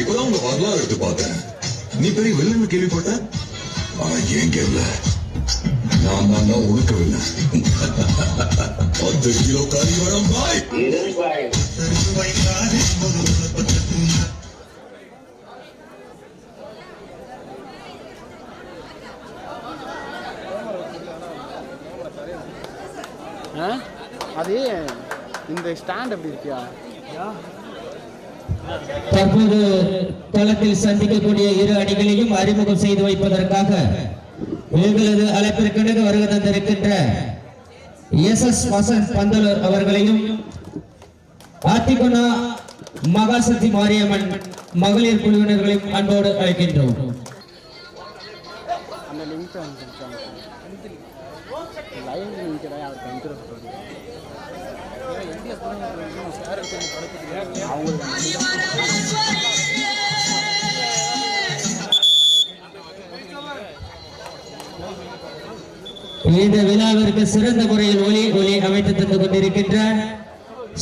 இப்பதான் உங்க வரலாறு எடுத்து பார்த்தேன். நீ பெரிய வில்லன்னு கேள்விப்பட்ட? ஆனா ஏன் கேள்ல நான் தான் தான் உனக்கு வில்லன். பத்து கிலோ கறி வரம் பாய்? அது இந்த ஸ்டாண்ட் எப்படி இருக்கியா? தற்போது களத்தில் சந்திக்கக்கூடிய இரு அணிகளையும் அறிமுகம் செய்து வைப்பதற்காக எங்களது அழைப்பிற்கிணங்க வருகை தந்திருக்கின்ற எஸ் எஸ் வசந்த் பந்தலூர் அவர்களையும் ஆத்திகுணா மகாசக்தி மாரியம்மன் மகளிர் குழுவினர்களையும் அன்போடு அழைக்கின்றோம். இந்த விழாவிற்கு சிறந்த முறையில் ஒலி ஒலி அமைத்து தந்து கொண்டிருக்கின்ற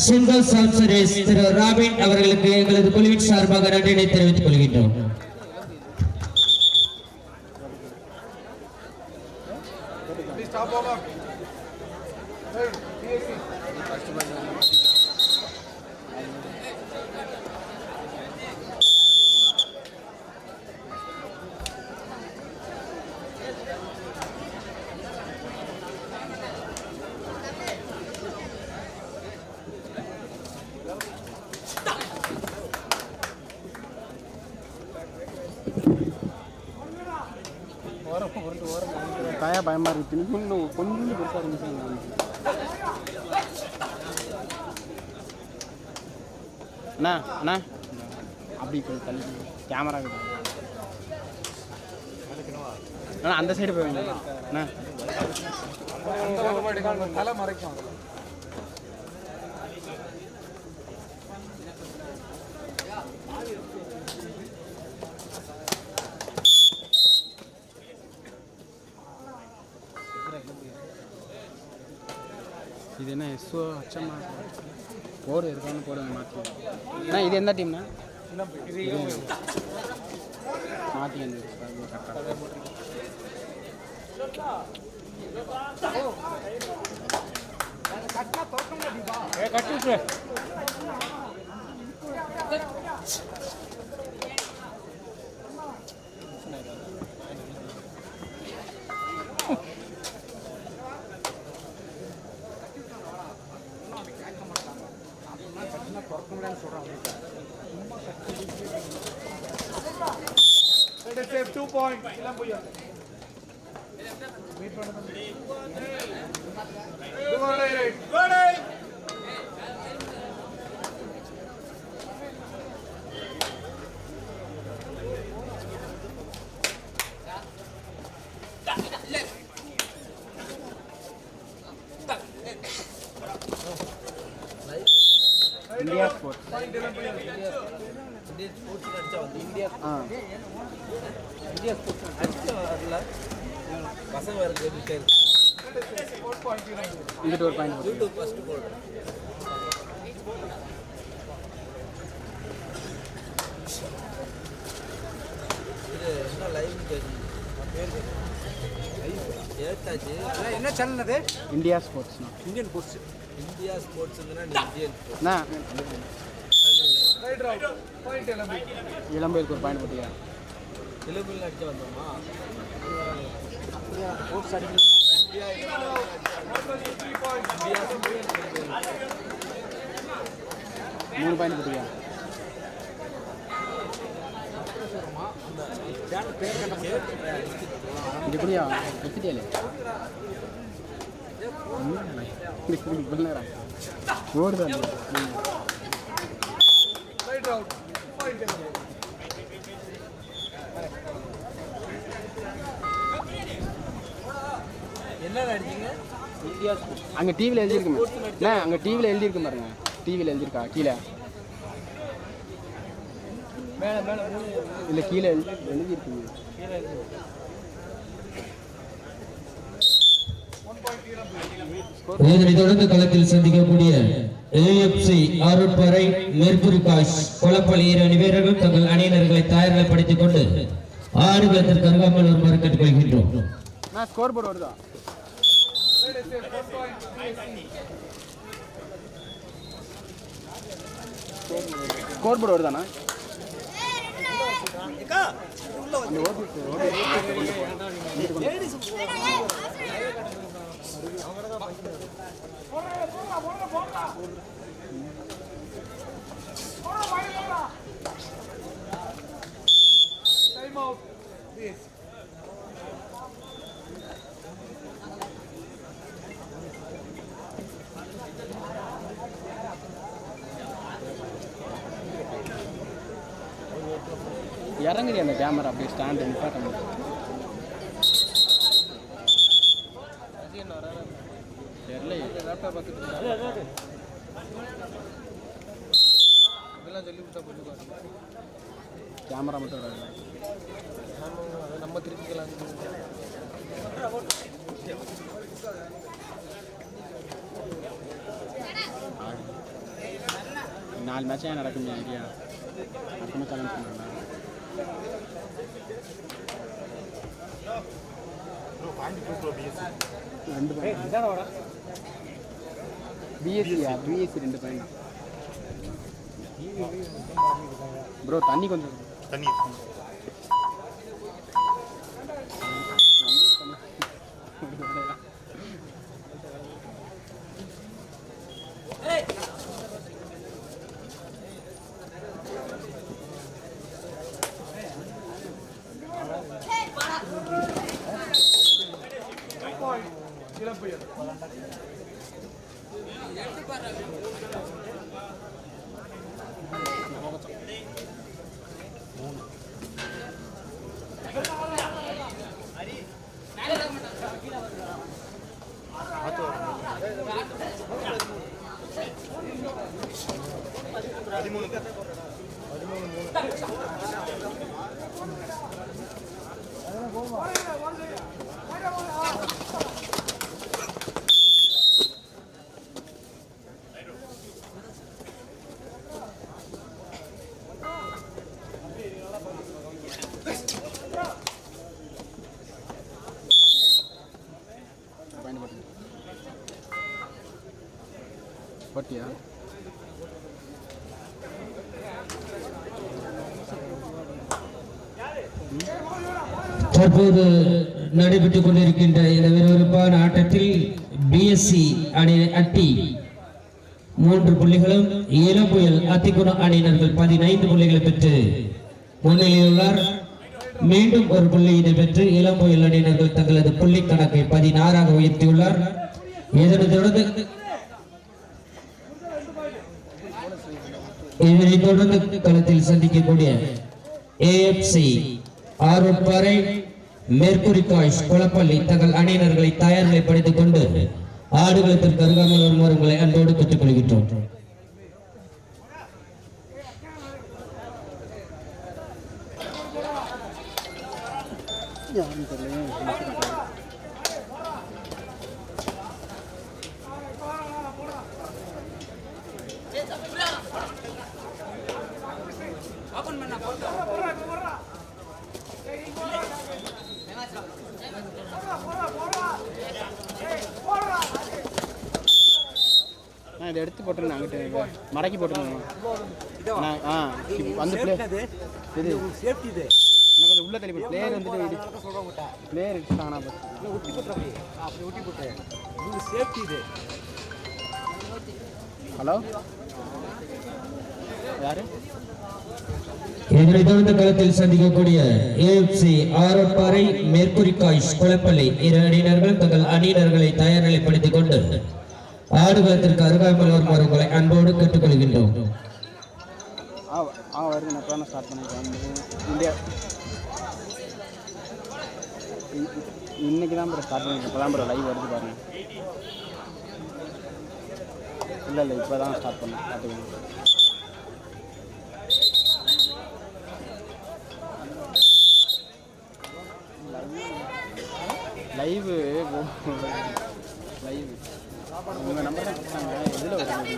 single sound service Thiru Robin அவர்களுக்கு எங்களது குழுவின் சார்பாக நன்றினை தெரிவித்துக் கொள்கின்றோம். தயா பயமா இருக்கு இன்னும் கொஞ்சம் பெருசாக இருந்துச்சு அண்ணா அண்ணா. அப்படி கொஞ்சம் தள்ளி கேமரா அண்ணா அந்த சைடு போய் வைங்க. அண்ணா. இது என்ன எஸ்ஓ அச்சம்மா. போர் இருக்கான்னு போடுங்க மாற்றி அண்ணா இது எந்த டீம்ண்ணா இது மாற்றி வந்து கரெக்டாக கட்டு சேஃப் டூ பாயிண்ட் எல்லாம் போய் மீட் பண்ணுங்க இந்தியா ஸ்போர்ட்ஸ் ஆ இங்கிட்டு ஒரு பாயிண்ட் என்ன சேனல் அது இந்தியா ஸ்போர்ட்ஸ்ண்ணா இந்தியன் போஸ்ட் இந்தியா ஸ்போர்ட்ஸ் அண்ணா ரைட் ரைட் பாயிண்ட் எல்லாம் போய். இளம்பேருக்கு ஒரு பாயிண்ட் போட்டியா? தெலுங்குல அடிச்சு வந்தோமா? மூணு பாயிண்ட் போட்டியா இது எடுத்துட்டியாலே ஓடுதான் ரைட் அவுட் பாயிண்ட் எல்லாம் போய் என்ன அடிச்சீங்க இந்தியா ஸ்போர்ட்ஸ் அங்கே டிவியில் எழுதியிருக்குமே அண்ணா அங்கே டிவியில் எழுதியிருக்கு பாருங்க. டிவியில் எழுதியிருக்கா? கீழே. மேல மேல மூணு இல்லை கீழே எழுதி எழுதியிருக்குங்க கீழே இருக்கு. இதனைத் தொடர்ந்து களத்தில் சந்திக்கக்கூடிய ஏஎஃப்சி ஆறுப்பறை மேற்குறி காஷ் கொலப்பள்ளி இரு அணி வீரர்கள் தங்கள் அணியினர்களை தயார்நிலைப்படுத்திக் கொண்டு ஆடுகளத்திற்கு அருகாமல் வருமாறு கேட்டுக்கொள்கின்றோம் ஸ்கோர் போர்டு வருதா? ஸ்கோர் போர்டு வருதாண்ணா Time out. Please. இறங்குது அந்த கேமரா அப்படியே ஸ்டாண்டு நிப்பாட்ட முடியும் தெரியலையே. லேப்டாப் பார்த்துட்டு இதெல்லாம் சொல்லி கொடுத்தா புரிஞ்சுக்குவாங்க கேமரா மட்டும் வராது. நம்ம திருப்பிக்கலாம் நாலு மேட்சே நடக்கும் ஐடியா அடுத்த மேட்ச் ரெண்டு பையன் பிஎஸ்சியா பிஎஸ்சி ரெண்டு பையன் ப்ரோ தண்ணி கொஞ்சம் தண்ணி Point. இழப்பையர் பையன் போட்டு போட்டியா தற்போது நடைபெற்றுக் கொண்டிருக்கின்ற இந்த விறுவிறுப்பான ஆட்டத்தில் பிஎஸ்சி அணி அட்டி மூன்று புள்ளிகளும் இளம்புயல் அத்திக்குணம் அணியினர்கள் பதினைந்து புள்ளிகளை பெற்று முன்னிலையுள்ளார் மீண்டும் ஒரு புள்ளியினை பெற்று இளம்புயல் அணியினர்கள் தங்களது புள்ளி கணக்கை பதினாறாக உயர்த்தியுள்ளார். இதனைத் தொடர்ந்து இதனைத் தொடர்ந்து களத்தில் சந்திக்கக்கூடிய ஏஎஃப்சி ஆர்வப்பாறை மேற்குறி காய்ஸ் குளப்பள்ளி தங்கள் அணியினர்களை தயார்நிலை நிலைப்படுத்திக் கொண்டு ஆடுகளத்திற்கு அருகாமல் வருமாறு உங்களை அன்போடு பெற்றுக் கொள்கின்றோம் தெரியல நான் இதை எடுத்து போட்டுருந்தேன் அங்கிட்டு மடக்கி போட்டுருந்தேன் நான் ஆ இப்ப வந்து பிளே இது. சேஃப்டி இது இன்னும் கொஞ்சம் உள்ள தள்ளி பிளேயர் வந்துட்டு பிளேயர் இடிச்சிட்டாங்கன்னா பார்த்து ஒட்டி போட்டு அப்படி அப்படி ஒட்டி போட்டு. இது சேஃப்டி இது. ஹலோ? யாரு? களத்தில் சந்திக்கக்கூடிய ஏஎஃப்சி ஆரோப்பாறை மேற்குறி காய்ஸ் குளப்பள்ளி இரு அணியினர்கள் தங்கள் அணியினர்களை தயார்நிலை படித்துக் கொண்டு ஆடுகளத்திற்கு அருகாமல் வருமாறு உங்களை அன்போடு கேட்டுக்கொள்கின்றோம். ஆ வருது. Start India. இன்னைக்கு தான் ப்ரோ ஸ்டார்ட் பண்ணிருக்கேன் இப்போ தான் ப்ரோ லைவ் வருது பாருங்க. இல்லை இல்லை இப்போ தான் ஸ்டார்ட் பண்ணேன். பார்த்துக்கோங்க. லைவு உங்கள் நம்பர் தான் கொடுத்தாங்க இதில் வருது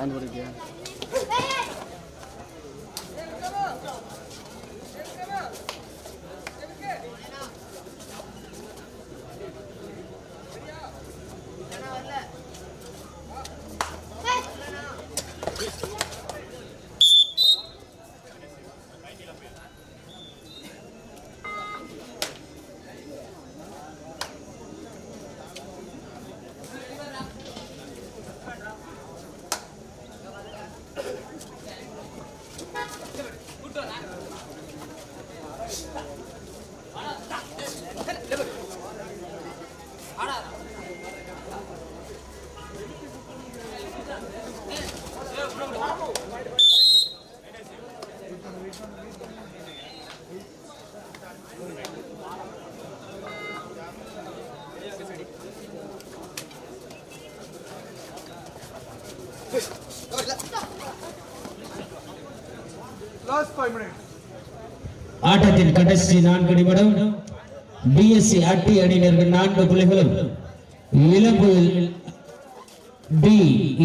find it again. ஆட்டத்தின் கடைசி நான்கு நிமிடம் பிஎஸ்சி அட்டி அணியினர்கள் நான்கு புள்ளிகளும் இளம்புயில் டி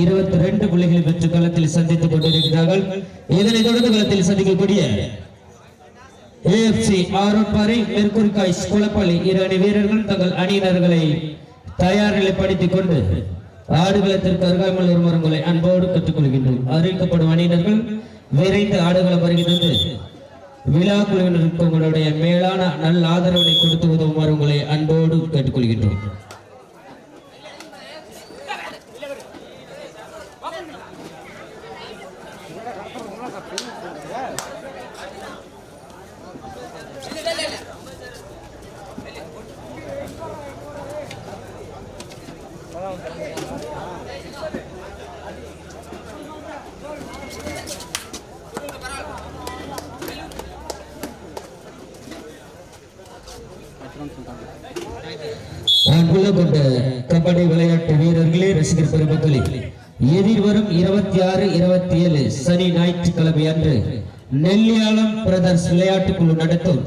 இருபத்தி ரெண்டு புள்ளிகளை பெற்று களத்தில் சந்தித்துக் கொண்டிருக்கிறார்கள். இதனைத் தொடர்ந்து களத்தில் சந்திக்கக்கூடிய ஏஎஃப்சி ஆரோப்பாறை மெர்குரிகாய்ஸ் குளப்பள்ளி இரு அணி வீரர்கள் தங்கள் அணியினர்களை தயார் நிலைப்படுத்திக் கொண்டு ஆடுகளத்திற்கு அருகாமல் வருமாறு உங்களை அன்போடு கற்றுக்கொள்கின்றோம். அறிவிக்கப்படும் அணியினர்கள் விரைந்து ஆடுகளம் வருகின்றது விழா குழுவினருக்கு உங்களுடைய மேலான நல்ல ஆதரவினை கொடுத்து உதவுமாறு உங்களை அன்போடு கேட்டுக்கொள்கின்றோம். அன்புள்ள கொண்ட கபடி விளையாட்டு வீரர்களே ரசிகர் பெருமக்களே எதிர்வரும் இருபத்தி ஆறு இருபத்தி ஏழு சனி ஞாயிற்றுக்கிழமை அன்று நெல்லியாளம் பிரதர்ஸ் விளையாட்டு குழு நடத்தும்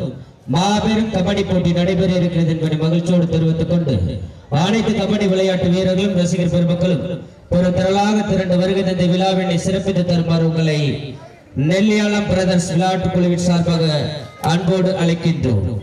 மாபெரும் கபடி போட்டி நடைபெற இருக்கிறது என்பதை மகிழ்ச்சியோடு தெரிவித்துக் கொண்டு அனைத்து கபடி விளையாட்டு வீரர்களும் ரசிகர் பெருமக்களும் ஒரு திரளாக திரண்டு வருகிற இந்த விழாவினை சிறப்பித்து தருமாறு உங்களை நெல்லியாளம் பிரதர்ஸ் விளையாட்டு குழுவின் சார்பாக அன்போடு அழைக்கின்றோம்.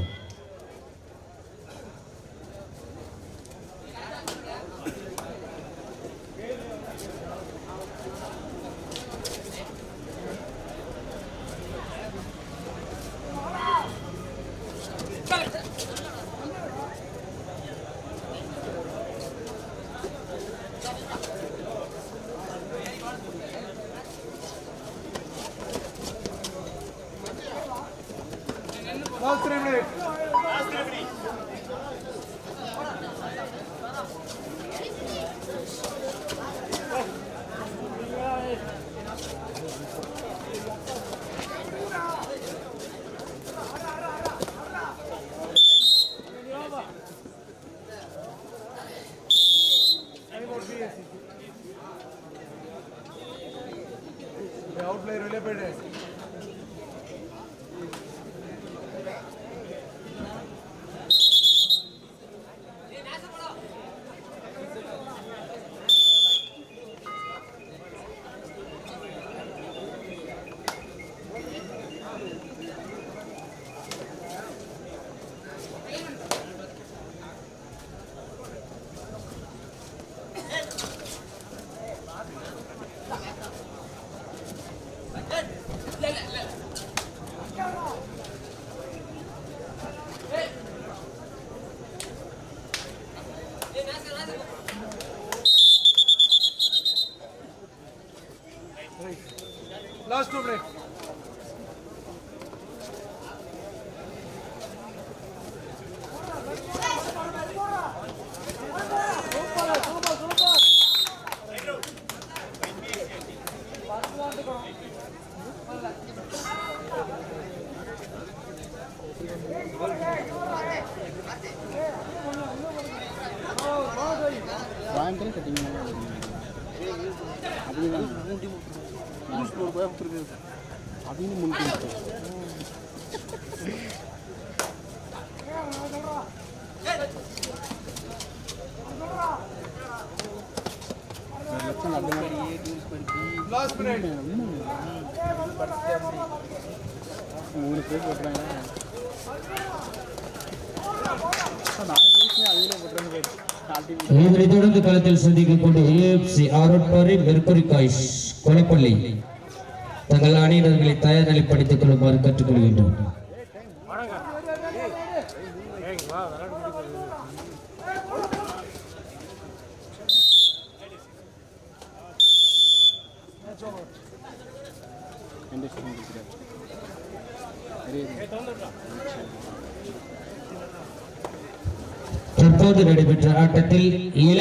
Last two. அப்படின்னு முன்னிட்டு லாஸ்ட் மினிட் மூணு பேர் போட்டுறாங்க நாலு பேருக்கு அவங்களே போட்டுறாங்க ஸ்டார்டிங் இதனைத் தொடர்ந்து களத்தில் சந்திக்கக்கூடிய ஏஎஃப்சி ஆரோட்பாறை மெர்குரி காய்ஸ் கொலப்பள்ளி. தங்கள் அணியினர்களை தயார் நிலைப்படுத்திக் கொள்ளுமாறு கற்றுக்கொள்கின்றோம். தற்போது நடைபெற்ற ஆட்டத்தில் இளம்